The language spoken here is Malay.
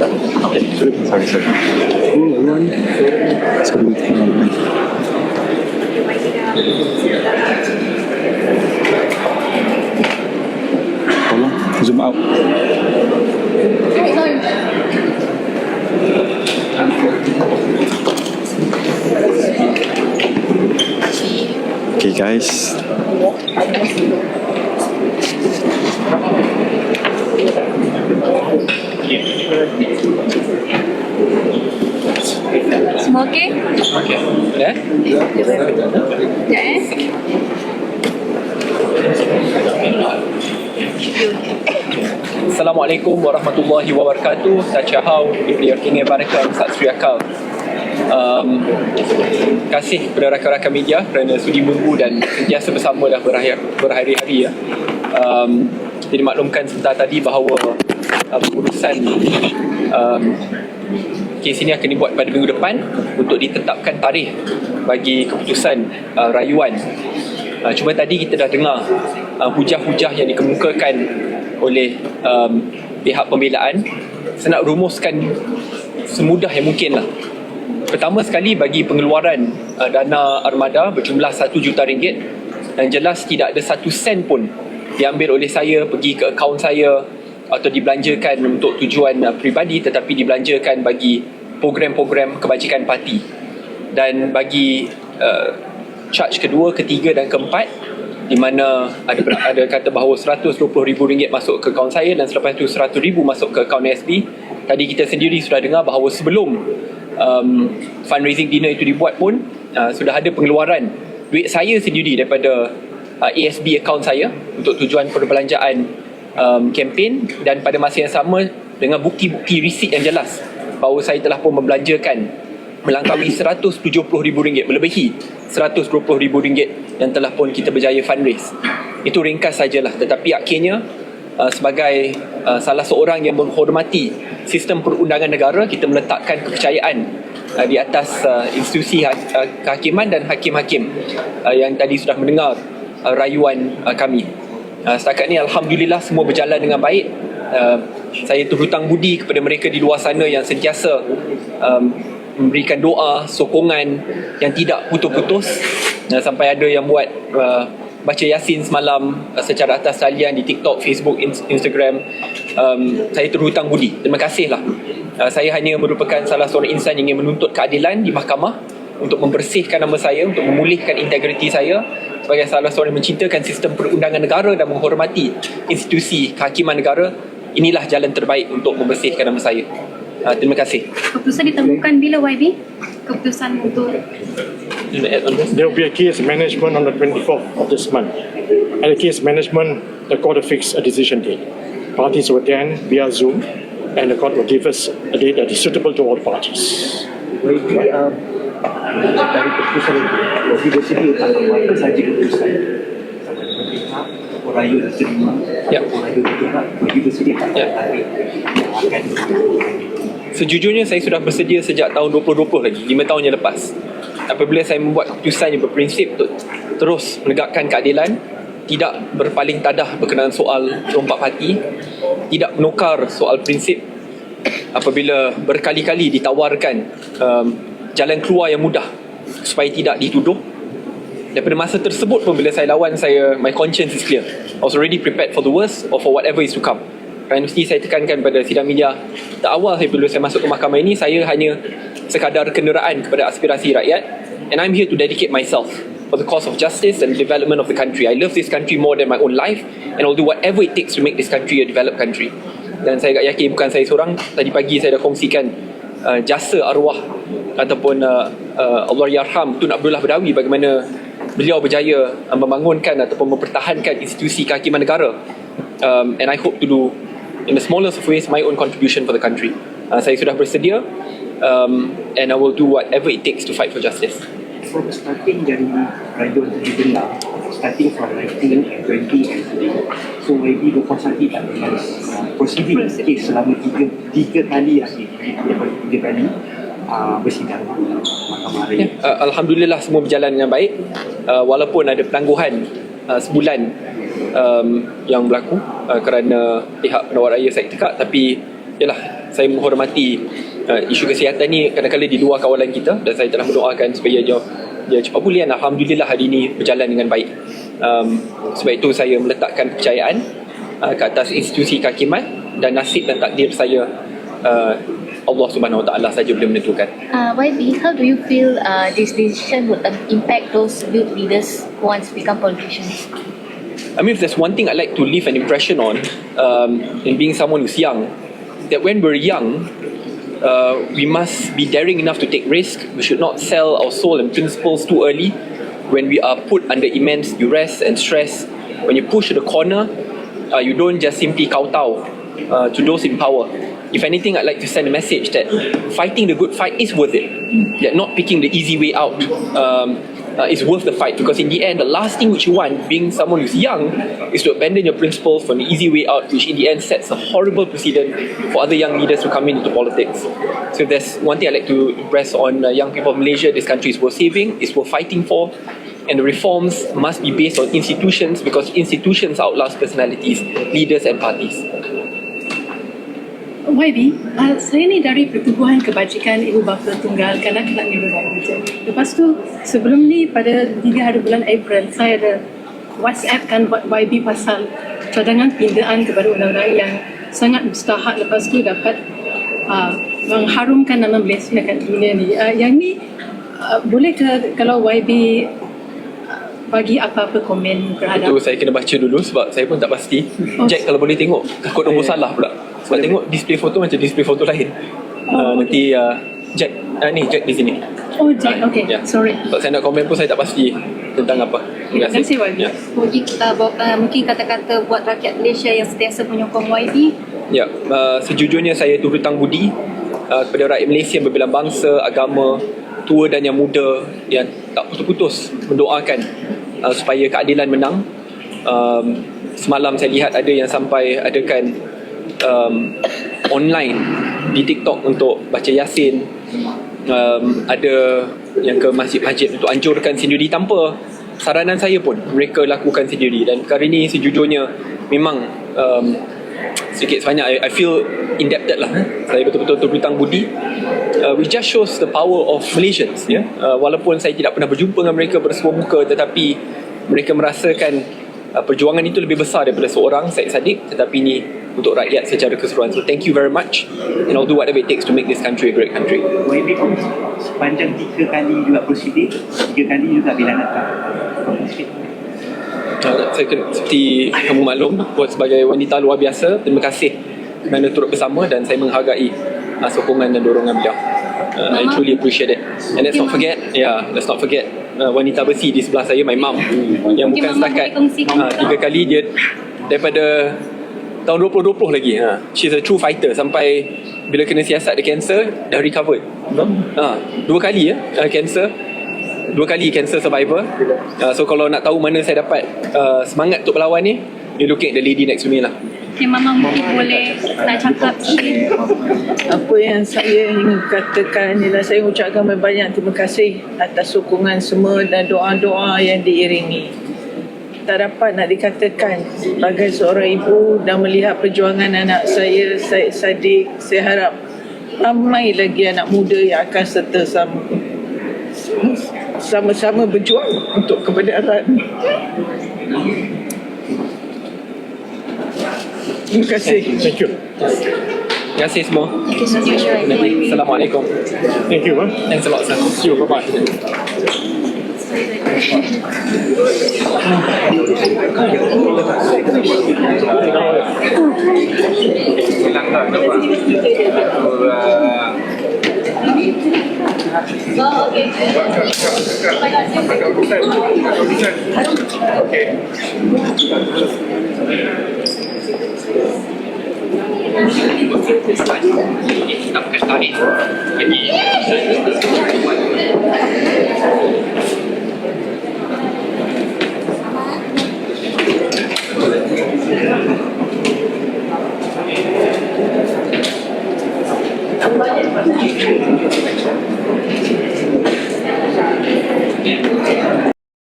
Sorry. Tolong zoom out. Okay guys. Semua okey? Okay. Ya? Sekejap eh. Assalamualaikum warahmatullahi wabarakatuh. Tachahau, Ibn Barakah, Sat Sri Akal. Um, kasih kepada rakan-rakan media kerana sudi menunggu dan sentiasa bersama dah berhari- berhari-hari ya. Um, kita dimaklumkan sebentar tadi bahawa uh, urusan um, kes ini akan dibuat pada minggu depan untuk ditetapkan tarikh bagi keputusan uh, rayuan. Uh, cuma tadi kita dah dengar uh, hujah-hujah yang dikemukakan oleh um, pihak pembelaan. Saya nak rumuskan semudah yang mungkin lah. Pertama sekali bagi pengeluaran uh, dana armada berjumlah 1 juta ringgit dan jelas tidak ada satu sen pun diambil oleh saya pergi ke akaun saya atau dibelanjakan untuk tujuan uh, peribadi tetapi dibelanjakan bagi program-program kebajikan parti dan bagi uh, charge kedua, ketiga dan keempat di mana ada ada kata bahawa RM120,000 masuk ke akaun saya dan selepas itu RM100,000 masuk ke akaun ASB. Tadi kita sendiri sudah dengar bahawa sebelum um, fundraising dinner itu dibuat pun uh, sudah ada pengeluaran duit saya sendiri daripada uh, ASB akaun saya untuk tujuan perbelanjaan um, kempen dan pada masa yang sama dengan bukti-bukti resit yang jelas bahawa saya telah pun membelanjakan melangkaui RM170,000 melebihi RM120,000 yang telah pun kita berjaya fundraise. Itu ringkas sajalah tetapi akhirnya uh, sebagai uh, salah seorang yang menghormati sistem perundangan negara kita meletakkan kepercayaan uh, di atas uh, institusi ha- uh, kehakiman dan hakim-hakim uh, yang tadi sudah mendengar uh, rayuan uh, kami uh, setakat ni Alhamdulillah semua berjalan dengan baik. Uh, saya terhutang budi kepada mereka di luar sana yang sentiasa um, memberikan doa, sokongan yang tidak putus-putus. Uh, sampai ada yang buat uh, baca yasin semalam uh, secara atas talian di TikTok, Facebook, in- Instagram. Um, saya terhutang budi. Terima kasih lah uh, saya hanya merupakan salah seorang insan yang ingin menuntut keadilan di mahkamah untuk membersihkan nama saya untuk memulihkan integriti saya sebagai salah seorang yang mencintakan sistem perundangan negara dan menghormati institusi kehakiman negara inilah jalan terbaik untuk membersihkan nama saya uh, terima kasih Keputusan ditemukan bila YB? Keputusan untuk? There will be a case management on the 24th of this month. At the case management, the court will fix a decision date. Parties will then via Zoom, and the court will give us a date that is suitable to all parties. Baik, uh, dari keputusan itu, Robi bersedia akan apa saja keputusan sama dengan pihak Orayu dan terima Ya. Orayu dan pihak Robi bersedia akan Ya. tarik yang akan Sejujurnya saya sudah bersedia sejak tahun 2020 lagi, 5 tahun yang lepas. Apabila saya membuat keputusan yang berprinsip untuk terus menegakkan keadilan, tidak berpaling tadah berkenaan soal rompak parti, tidak menukar soal prinsip apabila berkali-kali ditawarkan um, jalan keluar yang mudah supaya tidak dituduh. Daripada masa tersebut pun bila saya lawan saya my conscience is clear. I was already prepared for the worst or for whatever is to come. Kerana mesti saya tekankan pada sidang media tak awal saya bila saya masuk ke mahkamah ini saya hanya sekadar kenderaan kepada aspirasi rakyat. And I'm here to dedicate myself for the cause of justice and development of the country. I love this country more than my own life and I'll do whatever it takes to make this country a developed country. Dan saya agak yakin bukan saya seorang tadi pagi saya dah kongsikan uh, jasa arwah ataupun uh, uh, Allah yarham Tun Abdullah Badawi bagaimana beliau berjaya uh, membangunkan ataupun mempertahankan institusi kehakiman negara. Um, and I hope to do in the smallest of ways my own contribution for the country. Uh, saya sudah bersedia um, and I will do whatever it takes to fight for justice. From starting dari tadi dengar starting from 19 and 20 and today YB berkonsulti tak dengan uh, proceeding kes selama tiga, tiga kali daripada tiga kali uh, bersidang. Mahkamah Ya, uh, Alhamdulillah semua berjalan dengan baik. Uh, walaupun ada penangguhan uh, sebulan um, yang berlaku uh, kerana pihak penawar raya saya tekak tapi yalah saya menghormati uh, isu kesihatan ni kadang-kadang di luar kawalan kita dan saya telah mendoakan supaya dia dia cepat pulih. Alhamdulillah hari ini berjalan dengan baik. Um, sebab itu saya meletakkan kepercayaan uh, ke atas institusi kehakiman dan nasib dan takdir saya uh, Allah Subhanahu Wa Taala saja boleh menentukan. Uh, YB, how do you feel uh, this decision would um, impact those youth leaders who want to become politicians? I mean, if there's one thing I like to leave an impression on, um, in being someone who's young, that when we're young, uh, we must be daring enough to take risk. We should not sell our soul and principles too early. When we are put under immense duress and stress, when you push to the corner, uh, you don't just simply kowtow uh, to those in power. If anything, I'd like to send a message that fighting the good fight is worth it. That not picking the easy way out um, uh, is worth the fight because in the end, the last thing which you want, being someone who's young, is to abandon your principles for an easy way out, which in the end sets a horrible precedent for other young leaders who come into politics. So there's one thing I'd like to impress on uh, young people of Malaysia, this country is worth saving, it's worth fighting for, and the reforms must be based on institutions because institutions outlast personalities, leaders and parties. YB, uh, saya ni dari Pertubuhan Kebajikan Ibu Bapa Tunggal Kanak-kanak Muda Remaja. Lepas tu, sebelum ni pada 3 hari bulan April, saya ada WhatsApp kan YB pasal cadangan pindaan kepada undang-undang yang sangat mustahak lepas tu dapat uh, mengharumkan nama Malaysia dekat dunia ni. Uh, yang ni, uh, boleh ke kalau YB uh, bagi apa-apa komen terhadap Itu saya kena baca dulu sebab saya pun tak pasti. Oh. Jack kalau boleh tengok, takut nombor salah pula. Sebab tengok display foto macam display foto lain. Uh, nanti uh, Jack, uh, ni Jack di sini. Oh, Jack. Ah, Okay. ya. Sorry. Sebab saya nak komen pun saya tak pasti tentang apa. Terima kasih, YB. Ya. Mungkin, uh, bawa- uh, mungkin kata-kata buat rakyat Malaysia yang sentiasa menyokong YB Ya, uh, sejujurnya saya turut hutang budi uh, kepada rakyat Malaysia yang berbelang bangsa, agama, tua dan yang muda yang tak putus-putus mendoakan uh, supaya keadilan menang. Um, semalam saya lihat ada yang sampai adakan um, online di TikTok untuk baca Yasin. Um, ada yang ke masjid-masjid untuk anjurkan sendiri tanpa saranan saya pun. Mereka lakukan sendiri. Dan perkara ini sejujurnya memang um, sedikit sebanyak. I, I feel indebted lah eh. saya betul-betul berhutang budi. Uh, which just shows the power of Malaysians ya. Uh, walaupun saya tidak pernah berjumpa dengan mereka bersua muka tetapi mereka merasakan uh, perjuangan itu lebih besar daripada seorang Syed Saddiq tetapi ini untuk rakyat secara keseluruhan. So thank you very much and I'll do whatever it takes to make this country a great country. YB pun sepanjang tiga kali juga prosedur, tiga kali juga bila datang. Uh, saya kena, seperti kamu maklum buat sebagai wanita luar biasa terima kasih kerana turut bersama dan saya menghargai uh, sokongan dan dorongan beliau. Uh, I truly appreciate it. And let's not forget yeah let's not forget uh, wanita besi di sebelah saya my mum yang bukan Mungkin Mama setakat uh, tiga kali dia daripada tahun 2020 lagi ha. she's a true fighter sampai bila kena siasat dia cancer dah recovered ha. dua kali ya uh, cancer dua kali cancer survivor uh, so kalau nak tahu mana saya dapat uh, semangat untuk berlawan ni you looking at the lady next to me lah Okay, Mama mungkin boleh nak cakap sikit. Apa yang saya ingin katakan ialah saya ucapkan banyak terima kasih atas sokongan semua dan doa-doa yang diiringi. Tak dapat nak dikatakan sebagai seorang ibu dan melihat perjuangan anak saya, Syed Saddiq, saya harap ramai lagi anak muda yang akan serta sama sama-sama berjuang untuk kebenaran. Terima kasih. Thank you. terima kasih semua Terima kasih Assalamualaikum Thank you. Thanks a lot sir See you. Bye-bye. Tak pakai tarikh jadi